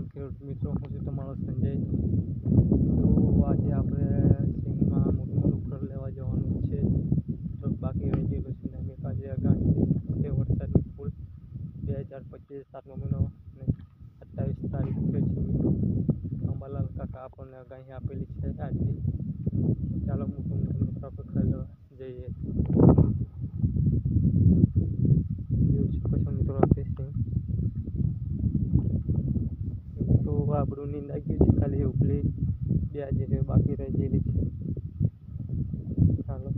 કિસાન ખેડૂત મિત્રો હું છું તમારો સંજય તો આજે આપણે સિંગમાં મોટું મોટું ઘર લેવા જવાનું છે. તો બાકી રહી ગયેલું છે અમે આજે આગાહી છે વરસાદની ફૂલ બે હજાર પચીસ સાતમો મહિનો અને અઠ્ઠાવીસ તારીખ છે અંબાલાલ કાકા આપણને આગાહી આપેલી છે આજની. ચાલો મોટું મિત્રો, આપણે ઘર લેવા જઈએ. જોઈ મિત્રો, આપણે સિંગ તો આબરૂ આવી ગયું છે. ખાલી ઉપલી બે આજે બાકી રહી ગયેલી છે ચાલો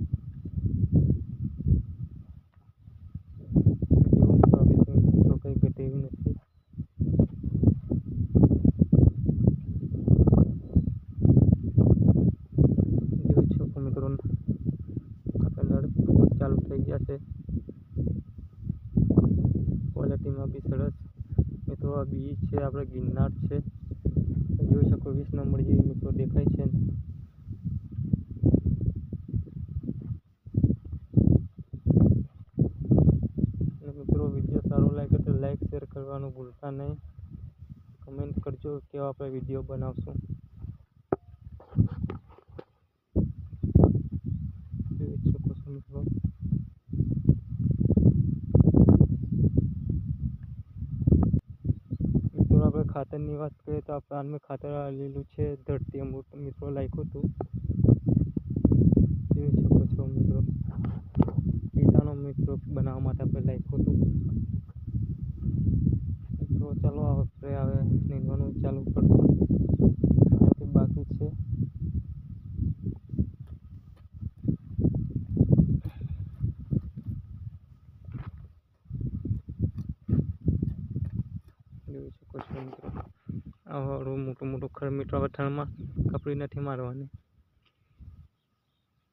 આપણે આપણે ક્વોલિટીમાં બી સરસ. મિત્રો, આ બીચ છે, આપણે ગિરનાર છે. જોઈ શકો, વીસ નંબર જેવી મિત્રો દેખાય છે. મિત્રો, વીડિયો સારો લાગે તો લાઈક શેર કરવાનું ભૂલતા નહીં. કમેન્ટ કરજો કેવા આપણે વીડિયો બનાવશું. જોઈ શકો છો મિત્રો મિત્રો આપણે ખાતરની વાત કરીએ તો આપણે હાલમાં ખાતર લીલું છે, ધરતી અમૃત મિત્રો, લાખ્યું હતું. જોઈ શકો છો મિત્રો? પિતાનો મિત્રો બનાવવા માટે આપણે લાખ્યું હતું. મિત્રો, ચાલો આપણે હવે નીંદવાનું ચાલુ કરશું હજી બાકી છે જોઈ શકો છો મિત્રો. આવડું મોટું મોટું ખડ મિત્રો હવે થણમાં કપડી નથી મારવાની.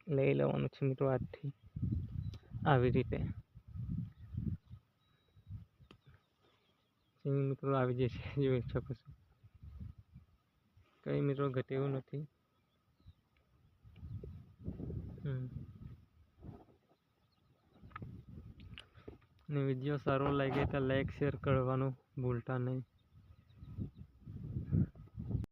લઈ લેવાનું છે મિત્રો આજથી. આવી રીતે. મિત્રો આવી જશે, જોઈ શકો છો. કંઈ મિત્રો ઘટેવું નથી. હમ. ને વીડિયો સારો લાગે તો લાઈક શેર કરવાનું ભૂલતા નહીં.